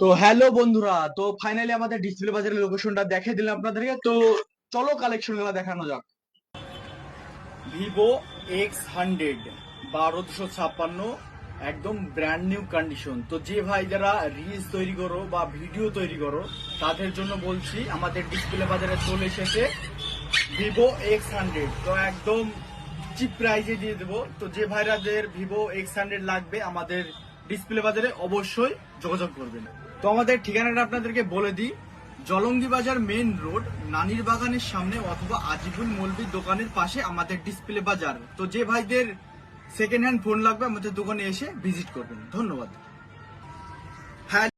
তো হ্যালো বন্ধুরা, তো ফাইনালি আমাদের ডিসপ্লে বাজারের লোকেশনটা দেখে দিলাম আপনাদেরকে। তো চলো কালেকশনগুলো দেখানো যাক। ভিভো এক্স হান্ড্রেড বারো দুশো ছাপ্পান্ন, একদম ব্র্যান্ড নিউ কন্ডিশন তো যে ভাই যারা রিলস তৈরি করো বা ভিডিও তৈরি করো, তাদের জন্য বলছি, আমাদের ডিসপ্লে বাজারে চলে এসেছে ভিভো এক্স হান্ড্রেড তো একদম চিপ প্রাইজে দিয়ে দেবো। তো যে ভাইরাদের ভিভো এক্স হান্ড্রেড লাগবে, আমাদের ডিসপ্লে বাজারে অবশ্যই যোগাযোগ করবেন। তো আমাদের ঠিকানাটা আপনাদেরকে বলে দিই। জলঙ্গি বাজার মেন রোড নানির বাগানের সামনে অথবা আজিবুল মলবির দোকানের পাশে আমাদের ডিসপ্লে বাজার। তো যে ভাইদের সেকেন্ড হ্যান্ড ফোন লাগবে, আমাদের দোকানে এসে ভিজিট করবেন। ধন্যবাদ। হ্যাঁ